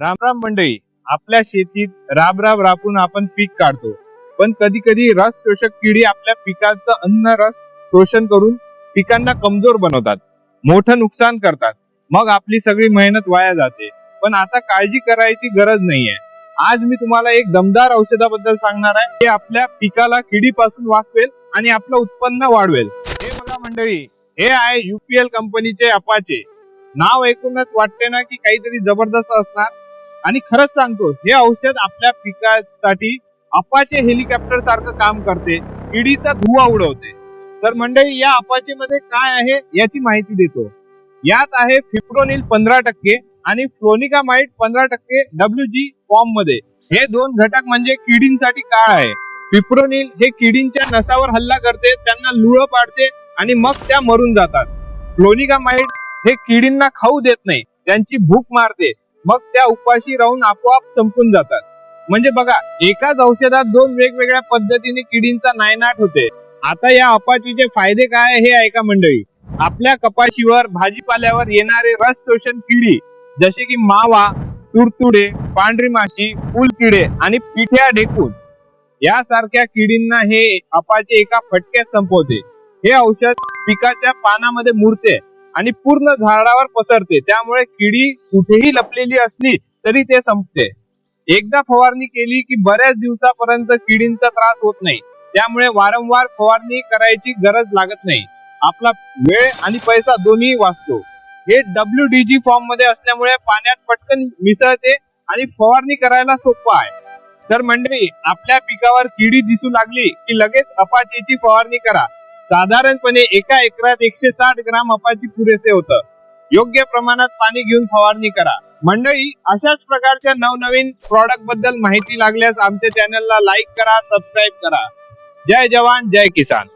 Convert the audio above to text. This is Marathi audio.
राम राम मंडळी आपल्या शेतीत राब राब राबून आपण पीक काढतो. पण कधी कधी रस शोषक किडी आपल्या पिकाचं अन्न रस शोषण करून पिकांना कमजोर बनवतात मोठं नुकसान करतात. मग आपली सगळी मेहनत वाया जाते. पण आता काळजी करायची गरज नाहीये. आज मी तुम्हाला एक दमदार औषधाबद्दल सांगणार आहे. हे आपल्या पिकाला किडीपासून वाचवेल आणि आपलं उत्पन्न वाढवेल. हे बघा मंडळी हे आहे युपीएल कंपनीचे अपाचे. नाव ऐकूनच वाटते ना की काहीतरी जबरदस्त असणार. आणि खरंच सांगतो हे औषध आपल्या पिकासाठी अपाचे हेलिकॉप्टर सारखं काम करते. किडीचा धुवा उडवते. तर मंडळी या अपाचे मध्ये काय आहे याची माहिती देतो. यात आहे फिप्रोनिल पंधरा टक्के आणि फ्लोनिकामाइड पंधरा टक्के डब्ल्यू जी फॉर्ममध्ये हे दोन घटक म्हणजे किडींसाठी काय आहे? फिप्रोनिल हे किडींच्या नसावर हल्ला करते त्यांना लुळ पाडते आणि मग त्या मरून जातात. फ्लोनिकामाइड हे किडींना खाऊ देत नाही त्यांची भूक मारते. मग त्या उपाशी राहून आपोआप संपून जातात. म्हणजे बघा एकाच औषधात दोन वेगवेगळ्या पद्धतीने किडींचा नायनाट होते. आता या अपाचीचे फायदे काय हे ऐका मंडळी. आपल्या कपाशीवर भाजीपाल्यावर येणारे रस शोषण किडी जसे की मावा तुडतुडे पांढरी माशी फुलकिडे आणि पिठ्या ढेकून यासारख्या किडींना हे अपाचे एका फटक्यात संपवते. हे औषध पिकाच्या पानामध्ये मुरते. आणि पूर्ण झाडावर पसरते. त्यामुळे किडी कुठेही लपलेली असली तरी ते संपते. एकदा फवारणी केली की बऱ्याच दिवसापर्यंत किडींचा त्रास होत नाही. त्यामुळे वारंवार फवारणी करायची गरज लागत नाही. आपला वेळ आणि पैसा दोन्ही वाचतो. हे डब्ल्यू डी जी फॉर्ममध्ये असल्यामुळे पाण्यात पटकन मिसळते आणि फवारणी करायला सोपं आहे. तर मंडळी आपल्या पिकावर किडी दिसू लागली की लगेच अपाचीची फवारणी करा. साधारणपणे एका एकरात एकशे साठ ग्राम अपाची पुरेसे होतं. योग्य प्रमाणात पाणी घेऊन फवारणी करा. मंडळी अशाच प्रकारच्या नवनवीन प्रॉडक्टबद्दल माहिती लागल्यास आमच्या चॅनलला लाईक करा सबस्क्राईब करा. जय जवान जय किसान.